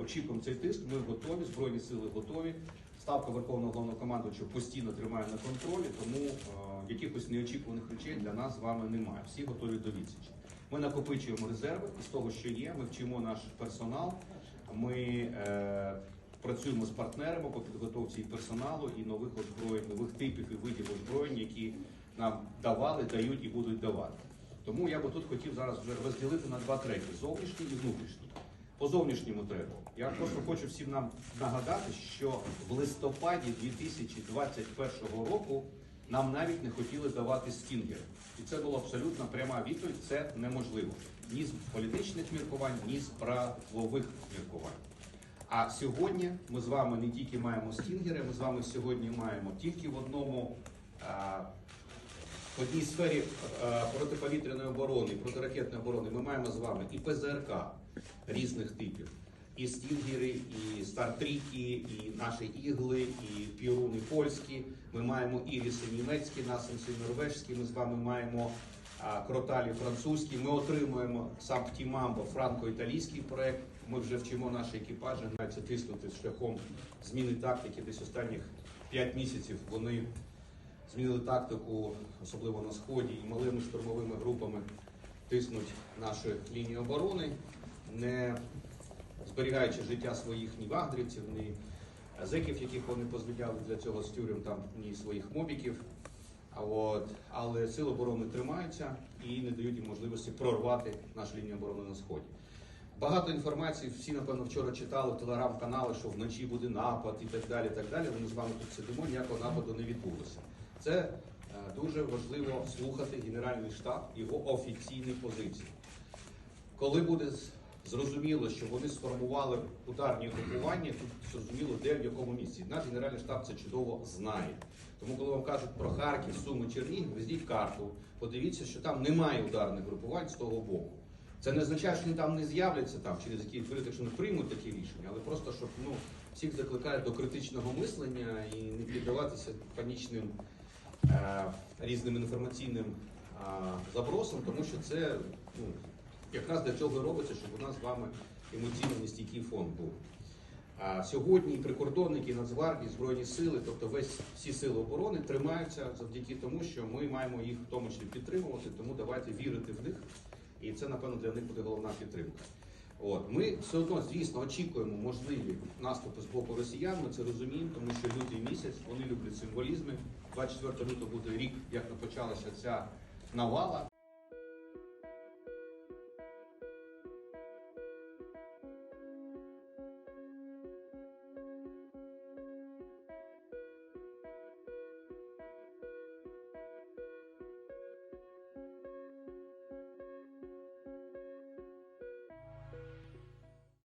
очікуємо цей тиск. Ми готові, збройні сили готові. Ставка Верховного головнокомандуючого постійно тримає на контролі, тому е, якихось неочікуваних речей для нас з вами немає. Всі готові до відсічі. Ми накопичуємо резерви із того, що є. Ми вчимо наш персонал. Ми е, працюємо з партнерами по підготовці і персоналу і нових озброєнь, нових типів і видів озброєнь, які нам давали, дають і будуть давати. Тому я би тут хотів зараз вже розділити на два треки: зовнішній і внутрішній. По зовнішньому треку я просто хочу всім нам нагадати, що в листопаді 2021 року нам навіть не хотіли давати стінгери. І це була абсолютно пряма відповідь. Це неможливо ні з політичних міркувань, ні з правових міркувань. А сьогодні ми з вами не тільки маємо стінгери, ми з вами сьогодні маємо тільки в одному в одній сфері е, протиповітряної оборони, протиракетної оборони ми маємо з вами і ПЗРК різних типів, і стінгери, і стартріки, і наші ігли, і піруни польські. Ми маємо іріси німецькі, насенси норвежські. Ми з вами маємо кроталі французькі. Ми отримуємо сам Птімамбо, франко-італійський проект. Ми вже вчимо наші екіпажі, намагаються тиснути шляхом зміни тактики. Десь останніх 5 місяців вони змінили тактику, особливо на сході, і малими штурмовими групами тиснуть наші лінії оборони, не зберігаючи життя своїх ні вагнерівців, ні зеків, яких вони позволяли для цього з тюрем, там ні своїх мобіків. От, але сили оборони тримаються і не дають їм можливості прорвати нашу лінію оборони на сході. Багато інформації, всі, напевно, вчора читали в телеграм-канали, що вночі буде напад і так далі. так далі. Ми з вами тут сидимо, ніякого нападу не відбулося. Це е, дуже важливо слухати Генеральний штаб, його офіційні позиції. Коли буде зрозуміло, що вони сформували ударні групування, тут зрозуміло, де в якому місці. Наш Генеральний штаб це чудово знає. Тому, коли вам кажуть про Харків, Суми, Чернігів, візьміть карту, подивіться, що там немає ударних групувань з того боку. Це не означає, що вони там не з'являться там через який період, якщо не приймуть такі рішення, але просто щоб ну всіх закликає до критичного мислення і не піддаватися панічним різним інформаційним е, забросам, тому що це ну, якраз для цього робиться, щоб у нас з вами емоційно нестійкий фон був. А сьогодні прикордонники, Нацгвардії, Збройні сили, тобто весь всі сили оборони тримаються завдяки тому, що ми маємо їх в тому числі підтримувати, тому давайте вірити в них. І це, напевно, для них буде головна підтримка. От ми все одно, звісно, очікуємо можливі наступи з боку росіян. Ми це розуміємо, тому що лютий місяць вони люблять символізми. 24 лютого буде рік, як почалася ця навала.